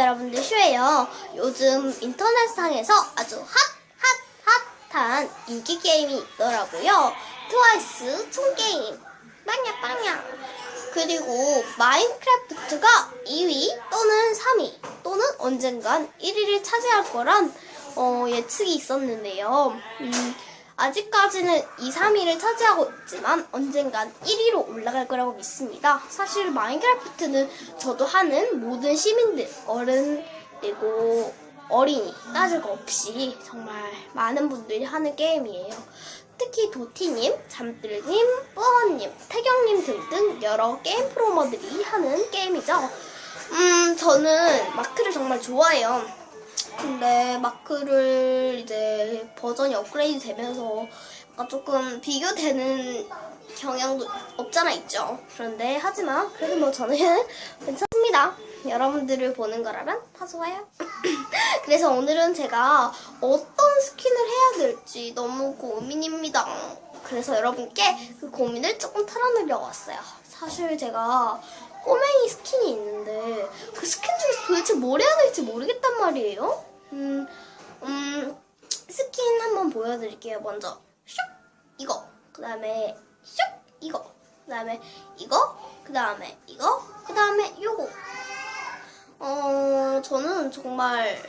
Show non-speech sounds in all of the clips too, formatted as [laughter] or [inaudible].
여러분들 슈예요. 요즘 인터넷상에서 아주 핫, 핫, 핫한 인기 게임이 있더라고요. 트와이스 총게임. 빵야, 빵야. 그리고 마인크래프트가 2위 또는 3위 또는 언젠간 1위를 차지할 거란 어, 예측이 있었는데요. 음, 아직까지는 2, 3위를 차지하고 있지만 언젠간 1위로 올라갈 거라고 믿습니다. 사실 마인크래프트는 저도 하는 모든 시민들, 어른, 그리고 어린이 따질 거 없이 정말 많은 분들이 하는 게임이에요. 특히 도티님, 잠들님, 뿌어님, 태경님 등등 여러 게임 프로머들이 하는 게임이죠. 음, 저는 마크를 정말 좋아해요. 근데 마크를 이제 버전이 업그레이드 되면서 조금 비교되는 경향도 없잖아 있죠. 그런데 하지만 그래도 뭐 저는 [laughs] 괜찮습니다. 여러분들을 보는 거라면 다 좋아요. [laughs] 그래서 오늘은 제가 어떤 스킨을 해야 될지 너무 고민입니다. 그래서 여러분께 그 고민을 조금 털어내려고 왔어요. 사실 제가 꼬맹이 스킨이 있는데 그 스킨 중에서 도대체 뭘 해야 될지 모르겠단 말이에요. 음, 음, 스킨 한번 보여드릴게요. 먼저 슉 이거, 그 다음에 슉 이거, 그 다음에 이거, 그 다음에 이거, 그 다음에 요거. 어, 저는 정말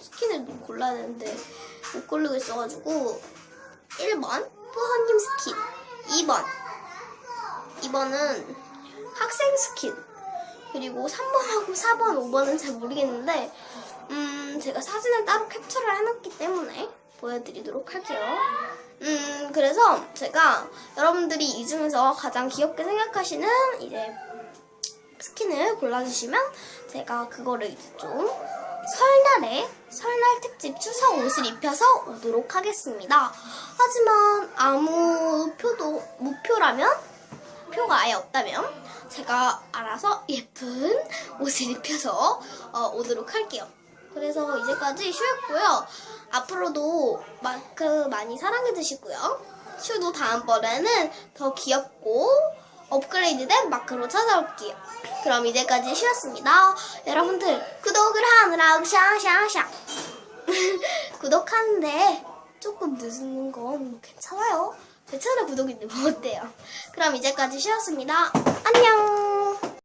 스킨을 골라야 되는데 못 고르고 있어가지고 1번 뿌허님 스킨 2번 2번은 학생 스킨 그리고 3번하고 4번, 5번은 잘 모르겠는데 음 제가 사진을 따로 캡처를 해놨기 때문에 보여드리도록 할게요 음 그래서 제가 여러분들이 이 중에서 가장 귀엽게 생각하시는 이제 스킨을 골라주시면 제가 그거를 이제 좀 설날에 설날 특집 추석 옷을 입혀서 오도록 하겠습니다. 하지만 아무 표도 무표라면 표가 아예 없다면 제가 알아서 예쁜 옷을 입혀서 어, 오도록 할게요. 그래서 이제까지 슈였고요. 앞으로도 마크 많이 사랑해 주시고요. 슈도 다음번에는 더 귀엽고 업그레이드된 마크로 찾아올게요. 그럼 이제까지 쉬었습니다. 여러분들 구독을 하느라 샤샤샤 [laughs] 구독하는데 조금 늦는 건 괜찮아요. 제 채널 구독인데 뭐 어때요? 그럼 이제까지 쉬었습니다. 안녕.